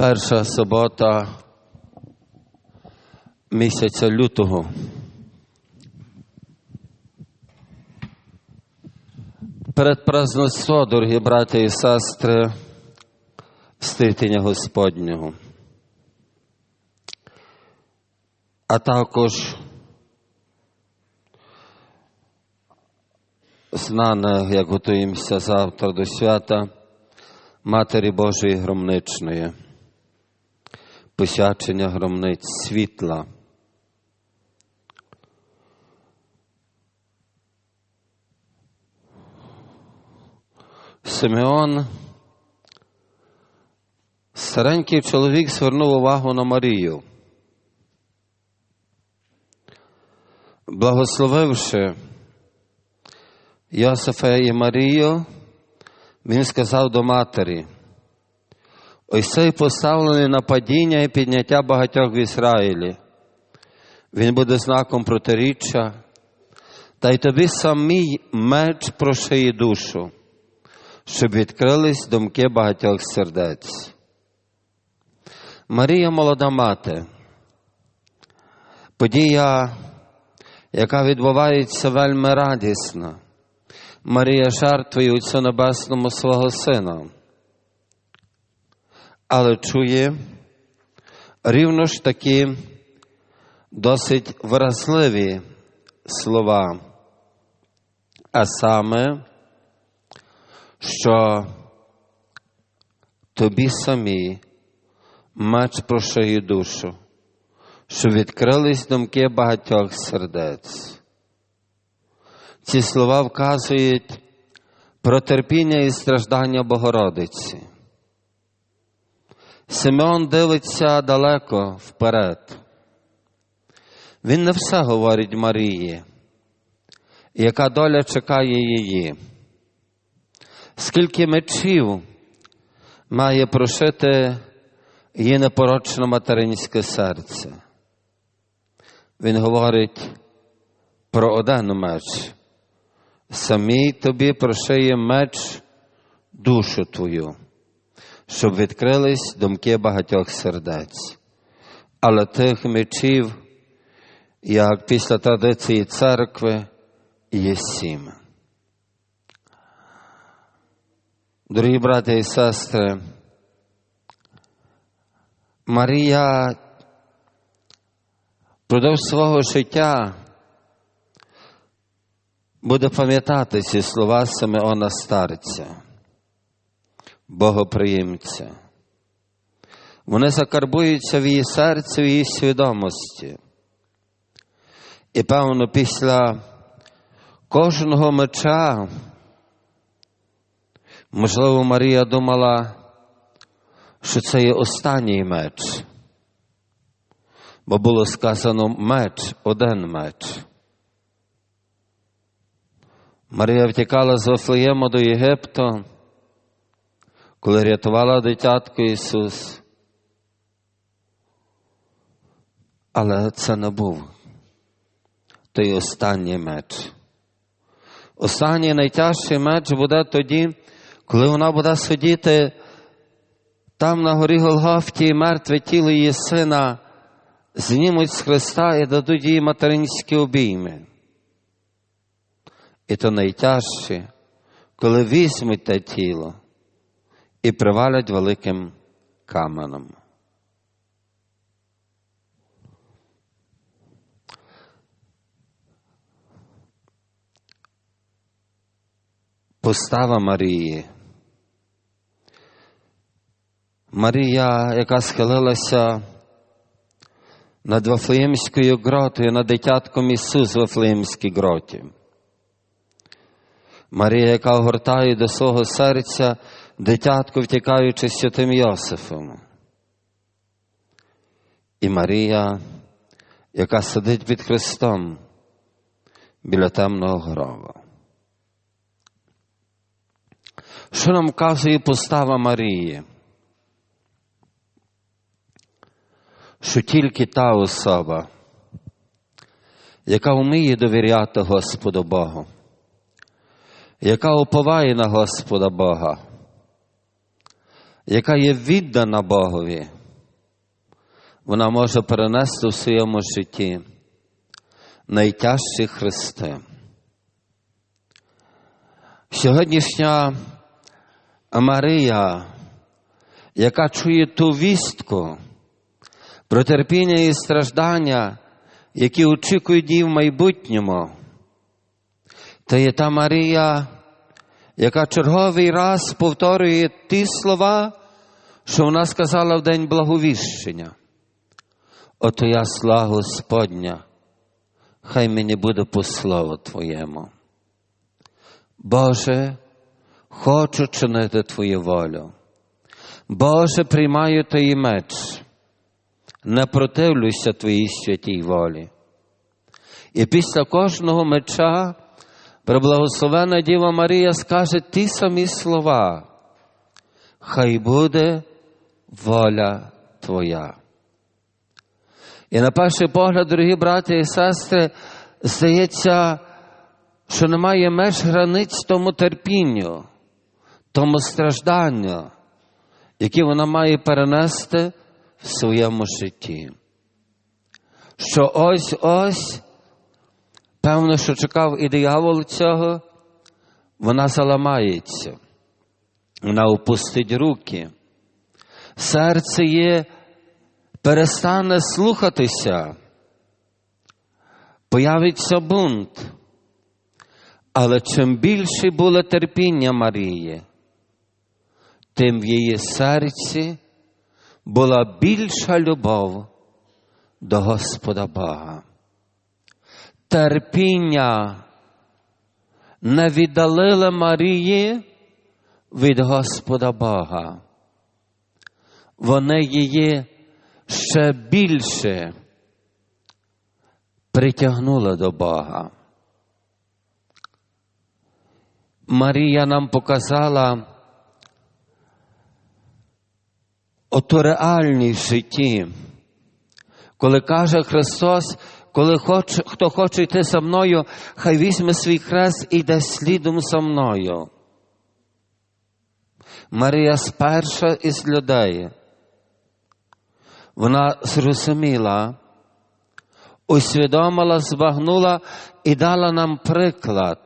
Перша субота місяця лютого. Передпраздництво, дорогі брати і сестри, вститення Господнього. А також знане, як готуємося завтра до свята Матері Божої Громничної, посвячення громниць світла. Симеон, старенький чоловік звернув увагу на Марію. Благословивши Йосифа і Марію, він сказав до матері, ось цей поставлений на падіння і підняття багатьох в Ізраїлі. Він буде знаком протиріччя, та й тобі самій меч прошиє душу, щоб відкрились думки багатьох сердець. Марія молода мати, подія, яка відбувається вельми радісно. Марія жертвує Отцю Небесному свого Сина, але чує рівно ж таки досить вразливі слова, а саме, що тобі самі меч прошиє душу, щоб відкрились думки багатьох сердець. Ці слова вказують про терпіння і страждання Богородиці. Симеон дивиться далеко вперед. Він не все говорить Марії, яка доля чекає її. Скільки мечів має прошити її непорочне материнське серце. Він говорить про один меч самій тобі прошиє меч душу твою, щоб відкрились думки багатьох сердець. Але тих мечів, як після традиції церкви, є сім. Дорогі брати і сестри, Марія впродовж свого життя буде пам'ятати ці слова Симеона Старця, Богоприємця. Вони закарбуються в її серці, в її свідомості. І певно, після кожного меча, можливо, Марія думала, що це є останній меч, бо було сказано меч, один меч. Марія втікала з Вифлеєму до Єгипту, коли рятувала дитятко Ісус. Але це не був той останній меч. Останній найтяжчий меч буде тоді, коли вона буде сидіти там на горі Голгофті і мертве тіло її сина знімуть з Христа і дадуть їй материнські обійми. І то найтяжче, коли візьмуть те тіло і привалять великим каменом. Постава Марії. Марія, яка схилилася над Вафлеємською гротою, над дитятком Ісус в Вафлеємській гроті. Марія, яка огортає до свого серця дитятку, втікаючи з святим Йосифом. І Марія, яка сидить під Христом біля темного гроба. Що нам каже постава Марії? Що тільки та особа, яка вміє довіряти Господу Богу, яка уповає на Господа Бога, яка є віддана Богові, вона може перенести в своєму житті найтяжчі хрести. Сьогоднішня Марія, яка чує ту вістку про терпіння і страждання, які очікують її в майбутньому, то є та Марія, яка черговий раз повторює ті слова, що вона сказала в день благовіщення. Ото я слава Господня, хай мені буде по слову Твоєму. Боже, хочу чинити Твою волю. Боже, приймаю Твій меч, не противлюся Твоїй святій волі. І після кожного меча преблагословена Діва Марія скаже ті самі слова. Хай буде воля Твоя. І на перший погляд, дорогі брати і сестри, здається, що немає меж границь тому терпінню, тому стражданню, які вона має перенести в своєму житті. Що ось ось, певно, що чекав і диявол цього, вона заламається, вона опустить руки. Серце є перестане слухатися, появиться бунт. Але чим більше було терпіння Марії, тим в її серці була більша любов до Господа Бога. Терпіння не віддалило Марії від Господа Бога. Вони її ще більше притягнули до Бога. Марія нам показала ото реальність в житті, коли каже Христос, коли хоче, хто хоче йти за мною, хай візьме свій хрест і йде слідом за мною. Марія сперша із людей. Вона зрозуміла, усвідомила, збагнула і дала нам приклад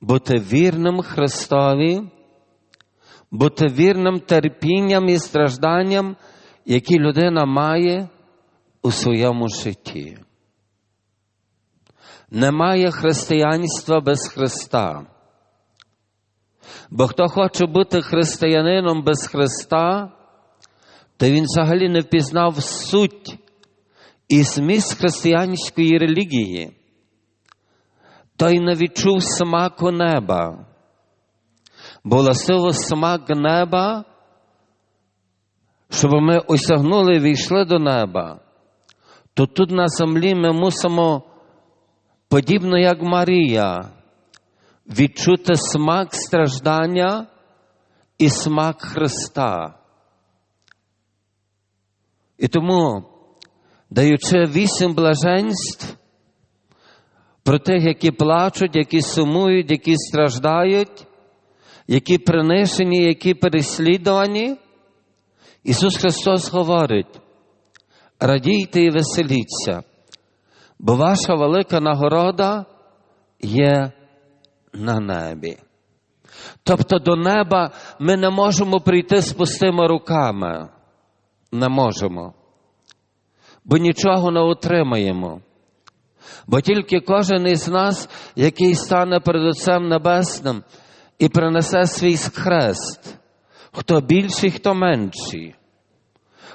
бути вірним Христові, бути вірним терпінням і стражданням, які людина має у своєму житті. Немає християнства без Христа. Бо хто хоче бути християнином без Христа, то він взагалі не впізнав суть і зміст християнської релігії той не відчув смаку неба. Бо властиво смак неба, щоб ми осягнули і війшли до неба, то тут на землі ми мусимо, подібно як Марія, відчути смак страждання і смак Христа. І тому, даючи вісім блаженств, про тих, які плачуть, які сумують, які страждають, які принишені, які переслідувані. Ісус Христос говорить: радійте і веселіться, бо ваша велика нагорода є на небі. Тобто до неба ми не можемо прийти з пустими руками. Не можемо, бо нічого не отримаємо. Бо тільки кожен із нас, який стане перед Отцем Небесним і принесе свій хрест, хто більший, хто менший,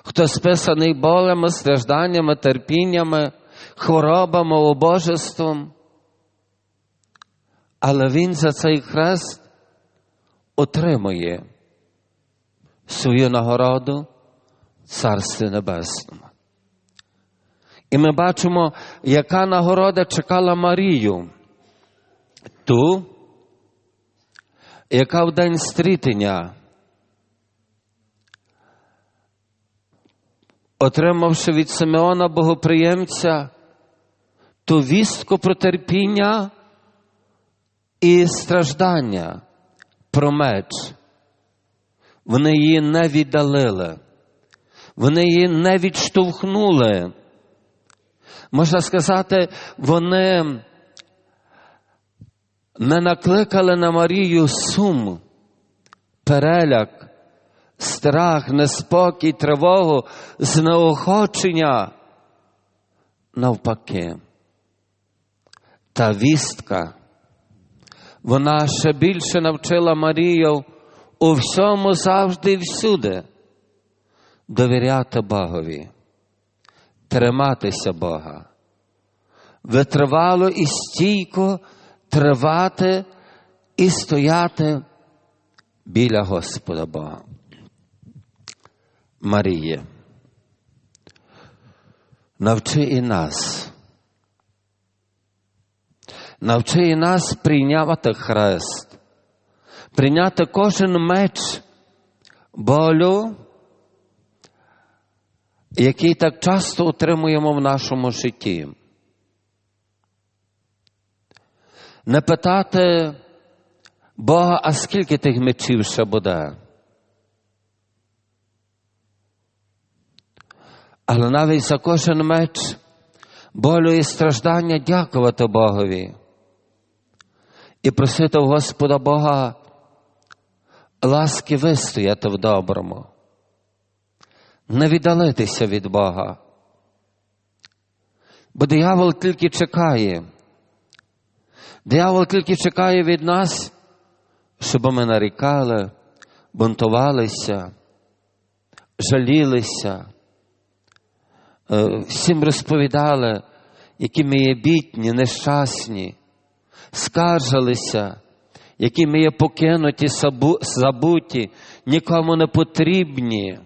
хто списаний болями, стражданнями, терпіннями, хворобами, обожеством. Але він за цей хрест отримує свою нагороду Царстві Небесному. І ми бачимо, яка нагорода чекала Марію, ту, яка в день стрітення, отримавши від Симеона Богоприємця ту вістку про терпіння і страждання, про меч, Вони її не віддалили. Вони її не відштовхнули. Можна сказати, вони не накликали на Марію сум, переляк, страх, неспокій, тривогу, знеохочення. Навпаки, та вістка, вона ще більше навчила Марію у всьому завжди і всюди довіряти Богові, триматися Бога, витривало і стійко тривати і стояти біля Господа Бога. Марія, навчи і нас. Навчи і нас прийняти хрест, прийняти кожен меч болю, який так часто отримуємо в нашому житті. Не питати Бога, а скільки тих мечів ще буде? Але навіть за кожен меч болю і страждання дякувати Богові і просити Господа Бога ласки вистояти в доброму, не віддалитися від Бога. Бо диявол тільки чекає. Диявол тільки чекає від нас, щоб ми нарікали, бунтувалися, жалілися, е, всім розповідали, які ми є бідні, нещасні, скаржилися, які ми є покинуті, забуті, нікому не потрібні.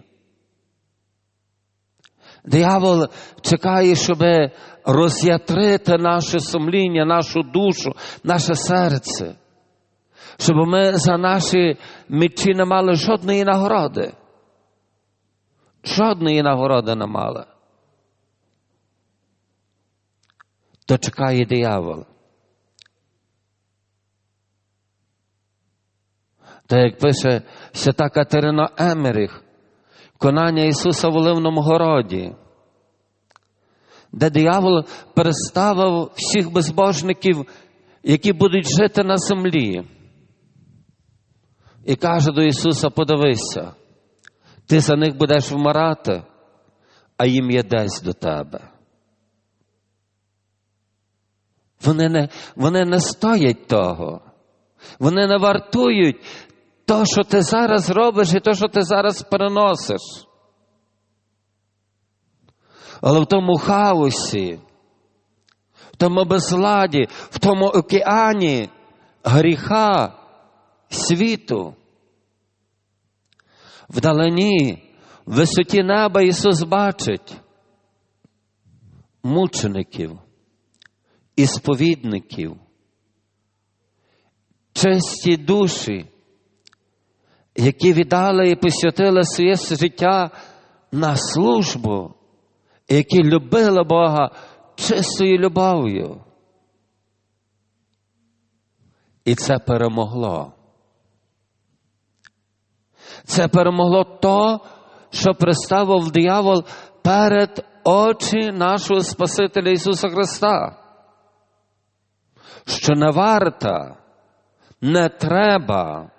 Диявол чекає, щоб роз'ятрити наше сумління, нашу душу, наше серце, щоб ми за наші мечі не мали жодної нагороди. Жодної нагороди не мали. То чекає диявол. Та як пише свята Катерина Емерих, конання Ісуса в Оливному городі, де диявол переставив всіх безбожників, які будуть жити на землі. І каже до Ісуса: подивися, ти за них будеш вмирати, а їм є десь до тебе. Вони не, вони не стоять того. Вони не вартують то, що ти зараз робиш, і то, що ти зараз переносиш. Але в тому хаосі, в тому безладі, в тому океані гріха, світу, вдалині, в висоті неба Ісус бачить мучеників, ісповідників, чисті душі, які віддали і посвятили своє життя на службу, які любили Бога чистою любов'ю. І це перемогло. Це перемогло то, що представив диявол перед очі нашого Спасителя Ісуса Христа. Що не варта, не треба.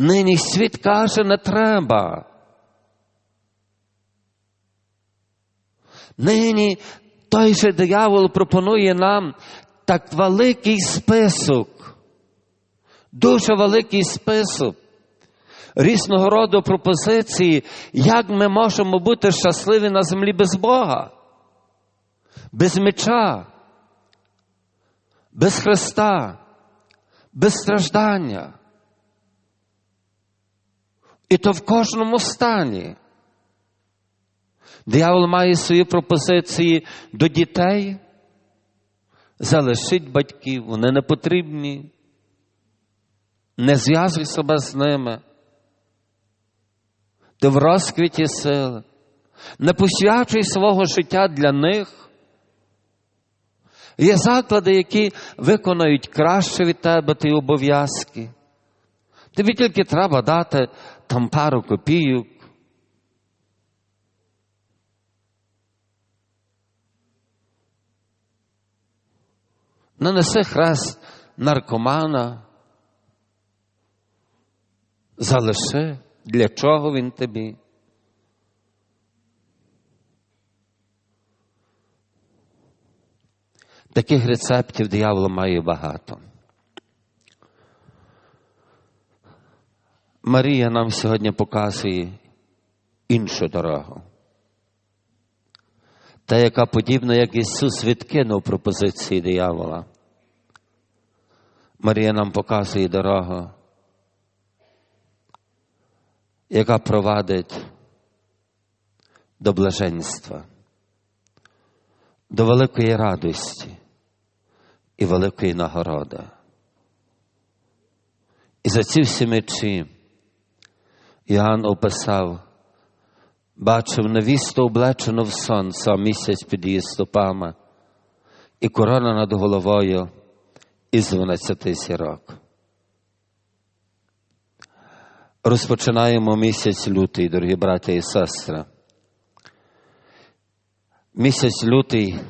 Нині світ каже, не треба. Нині той же диявол пропонує нам так великий список, дуже великий список різного роду пропозиції, як ми можемо бути щасливі на землі без Бога, без меча, без Христа, без страждання. І то в кожному стані. Диявол має свої пропозиції до дітей, залишить батьків, вони не потрібні, не зв'язуй себе з ними. Ти в розквіті сили, не посвячуй свого життя для них. Є заклади, які виконають краще від тебе ті обов'язки. Тобі тільки треба дати там пару копійок. Нанеси хрест наркомана. Залиши, для чого він тобі? Таких рецептів диявол має багато. Марія нам сьогодні показує іншу дорогу. Та, яка подібна, як Ісус відкинув пропозиції диявола. Марія нам показує дорогу, яка провадить до блаженства, до великої радості і великої нагороди. І за ці всі мечі Іоанн описав, бачив невісту облечену в сонце місяць під її стопами, і корона над головою із дванадцяти зірок. Розпочинаємо місяць лютий, дорогі браття і сестри. Місяць лютий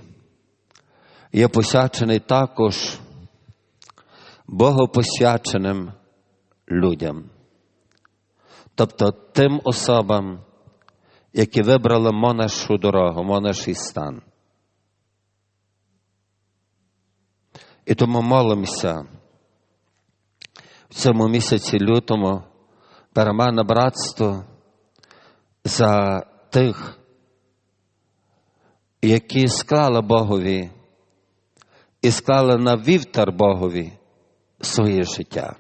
є посвячений також богопосвяченим людям, тобто тим особам, які вибрали монашу дорогу, монаший стан. І тому молимося в цьому місяці лютому перемане братство за тих, які склали Богові і склали на вівтар Богові своє життя.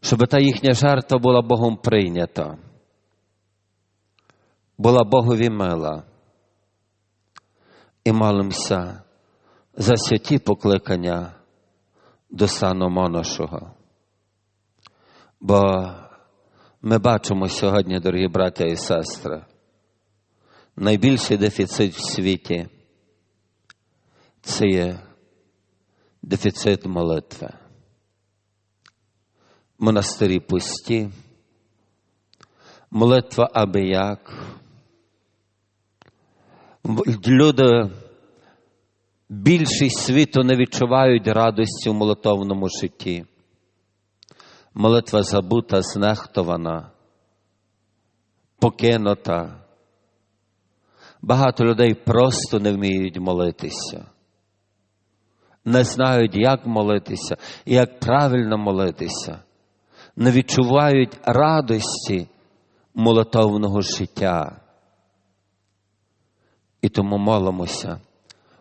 Щоб та їхня жертва була Богом прийнята, була Богові мила. І молимося за святі покликання до стану моношого. Бо ми бачимо сьогодні, дорогі браття і сестри, найбільший дефіцит в світі це є дефіцит молитви. Монастирі пусті, молитва аби як. Люди більшість світу не відчувають радості в молитовному житті. Молитва забута, знехтована, покинута. Багато людей просто не вміють молитися, не знають, як молитися, як правильно молитися, не відчувають радості молитовного життя. І тому молимося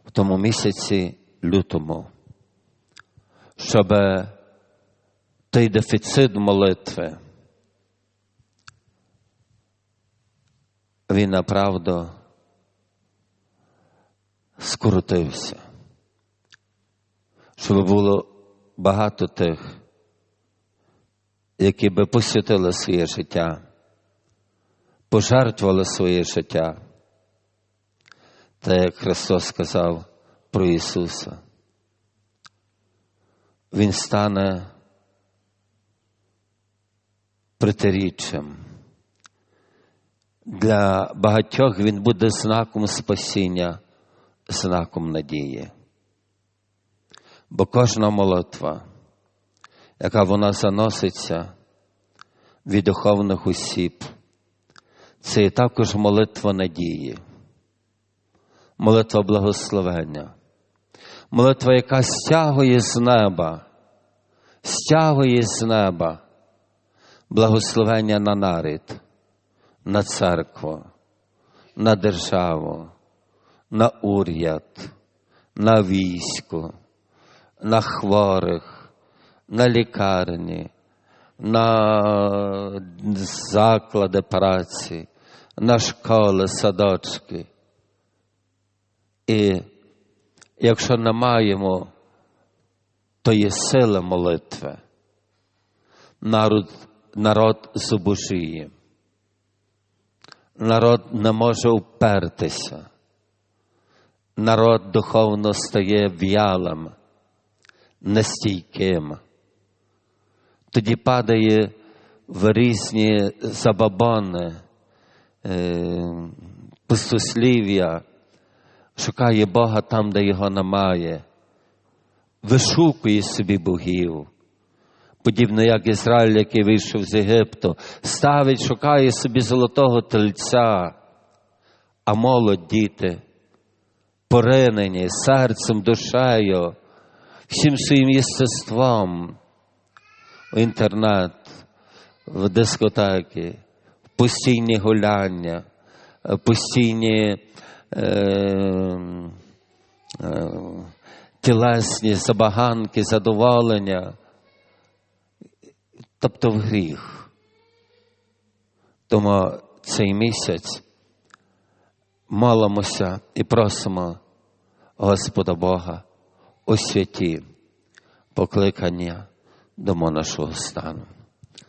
в тому місяці лютому, щоб той дефіцит молитви, він направду скоротився, щоб було багато тих, які би посвятили своє життя, пожертвували своє життя. Та як Христос сказав про Ісуса, Він стане протиріччям. Для багатьох Він буде знаком спасіння, знаком надії. Бо кожна молитва, яка вона заноситься від духовних осіб, це і також молитва надії молитва благословення, молитва, яка стягує з неба, стягує з неба благословення на нарід, на церкву, на державу, на уряд, на військо, на хворих, на лікарні, на заклади праці, на школи, садочки. І якщо не маємо тої сили молитви, народ, народ зубожіє, народ не може упертися, народ духовно стає в'ялим, нестійким. Тоді падає в різні забабони, е, пустослів'я, шукає Бога там, де його немає, вишукує собі богів. Подібно як Ізраїль, який вийшов з Єгипту, ставить, шукає собі золотого тельця, а молодь діти, поринені серцем, душею, всім своїм єстеством, в інтернет, в дискотеки, постійні гуляння, постійні е, е, тілесні забаганки, задоволення, тобто в гріх. Тому цей місяць молимося і просимо Господа Бога освяті покликання do monaškog stanu.